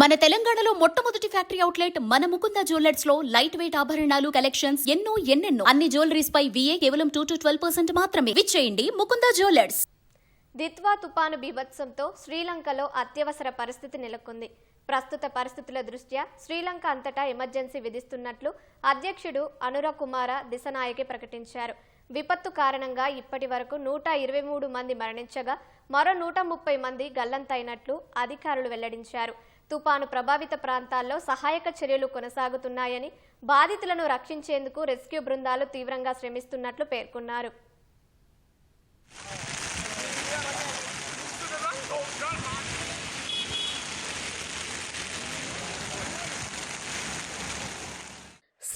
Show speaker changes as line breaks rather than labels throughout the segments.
మన తెలంగాణలో మొట్టమొదటి ఫ్యాక్టరీ అవుట్లెట్ మన ముకుంద జ్యువెలర్స్లో లైట్ వెయిట్ ఆభరణాలు కలెక్షన్స్ ఎన్నో ఎన్నెన్నో. అన్ని జ్యువెలరీస్ పై విఏ కేవలం టూ టు ట్వెల్వ్ పర్సెంట్ మాత్రమే. విచ్చేయండి ముకుంద జ్యువెలర్స్.
దిత్వా తుపాను బీభత్సంతో శ్రీలంకలో అత్యవసర పరిస్థితి నెలకొంది. ప్రస్తుత పరిస్థితుల దృష్ట్యా శ్రీలంక అంతటా ఎమర్జెన్సీ విధిస్తున్నట్లు అధ్యక్షుడు అనురా కుమార దిశనాయకే ప్రకటించారు. విపత్తు కారణంగా ఇప్పటి వరకు నూట ఇరవై మూడు మంది మరణించగా మరో నూట ముప్పై మంది గల్లంతైనట్లు అధికారులు వెల్లడించారు. తుపాను ప్రభావిత ప్రాంతాల్లో సహాయక చర్యలు కొనసాగుతున్నాయని బాధితులను రక్షించేందుకు రెస్క్యూ బృందాలు తీవ్రంగా శ్రమిస్తున్నట్లు పేర్కొన్నారు.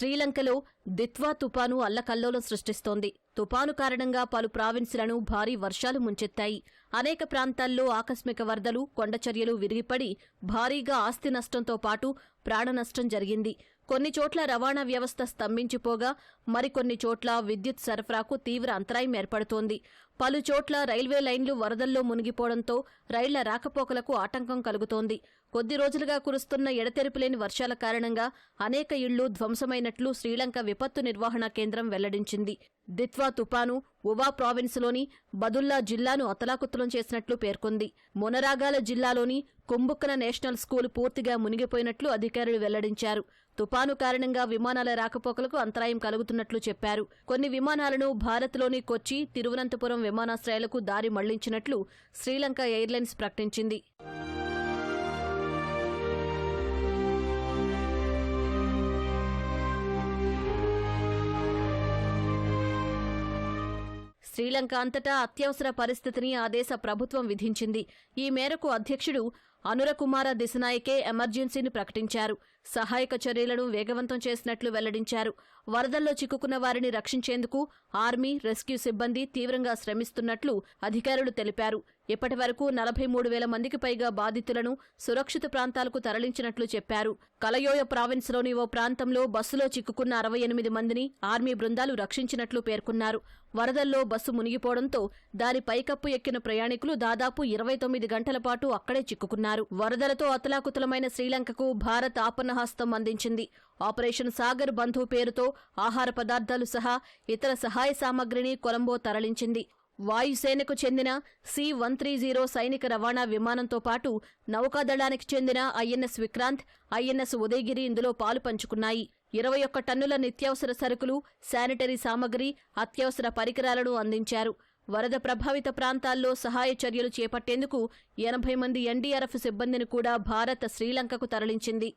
శ్రీలంకలో దిత్వా తుపాను అల్లకల్లోలం సృష్టిస్తోంది. తుపాను కారణంగా పలు ప్రావిన్సులను భారీ వర్షాలు ముంచెత్తాయి. అనేక ప్రాంతాల్లో ఆకస్మిక వరదలు కొండచర్యలు విరిగిపడి భారీగా ఆస్తి నష్టంతో పాటు ప్రాణ నష్టం జరిగింది. కొన్ని చోట్ల రవాణా వ్యవస్థ స్తంభించిపోగా మరికొన్ని చోట్ల విద్యుత్ సరఫరాకు తీవ్ర అంతరాయం ఏర్పడుతోంది. పలు చోట్ల రైల్వే లైన్లు వరదల్లో మునిగిపోవడంతో రైళ్ళ రాకపోకలకు ఆటంకం కలుగుతోంది. కొద్ది రోజులుగా కురుస్తున్న ఎడతెరిపిలేని వర్షాల కారణంగా అనేక ఇళ్ళు ధ్వంసమైనట్లు శ్రీలంక విపత్తు నిర్వహణ కేంద్రం వెల్లడించింది. దిత్వా తుపాను ఉవా ప్రావిన్స్లోని బదుల్లా జిల్లాను అతలాకుతలం చేసినట్లు పేర్కొంది. మొనరాగాల జిల్లాలోని కుంబుక్కన నేషనల్ స్కూల్ పూర్తిగా మునిగిపోయినట్లు అధికారులు వెల్లడించారు. తుపాను కారణంగా విమానాల రాకపోకలకు అంతరాయం కలుగుతున్నట్లు చెప్పారు. కొన్ని విమానాలను భారత్లోని కొచ్చి తిరువనంతపురం విమానాశ్రయాలకు దారి మళ్ళించినట్లు శ్రీలంక ఎయిర్లైన్స్ ప్రకటించింది. శ్రీలంక అంతటా అత్యవసర పరిస్థితిని ఆ దేశ ప్రభుత్వం విధించింది. ఈ మేరకు అధ్యక్షుడు అనురకుమార దిశనాయకే ఎమర్జెన్సీని ప్రకటించారు. సహాయక చర్యలను వేగవంతం చేసినట్లు వెల్లడించారు. వరదల్లో చిక్కుకున్న వారిని రక్షించేందుకు ఆర్మీ రెస్క్యూ సిబ్బంది తీవ్రంగా శ్రమిస్తున్నట్లు అధికారులు తెలిపారు. ఇప్పటి వరకు నలభై మూడు వేల మందికి పైగా బాధితులను సురక్షిత ప్రాంతాలకు తరలించినట్లు చెప్పారు. కలయోయ ప్రావిన్స్లోని ఓ ప్రాంతంలో బస్సులో చిక్కుకున్న అరవై ఎనిమిది మందిని ఆర్మీ బృందాలు రక్షించినట్లు పేర్కొన్నారు. వరదల్లో బస్సు మునిగిపోవడంతో దాని పైకప్పు ఎక్కిన ప్రయాణికులు దాదాపు ఇరవై తొమ్మిది గంటల పాటు అక్కడే చిక్కుకున్నారు. వరదలతో అతలాకుతలమైన శ్రీలంకకు భారత్ ఆపన్నహస్తం అందించింది. ఆపరేషన్ సాగర్ బంధు పేరుతో ఆహార పదార్థాలు సహా ఇతర సహాయ సామగ్రిని కొలంబో తరలించింది. వాయుసేనకు చెందిన సి వన్ త్రీ జీరో సైనిక రవాణా విమానంతో పాటు నౌకాదళానికి చెందిన ఐఎన్ఎస్ విక్రాంత్ ఐఎన్ఎస్ ఉదయగిరి ఇందులో పాలు పంచుకున్నాయి. ఇరవై ఒక్క టన్నుల నిత్యావసర సరుకులు శానిటరీ సామగ్రి అత్యవసర పరికరాలను అందించారు. వరద ప్రభావిత ప్రాంతాల్లో సహాయ చర్యలు చేపట్టేందుకు ఎనభై మంది ఎన్డీఆర్ఎఫ్ సిబ్బందిని కూడా భారత్ శ్రీలంకకు తరలించింది.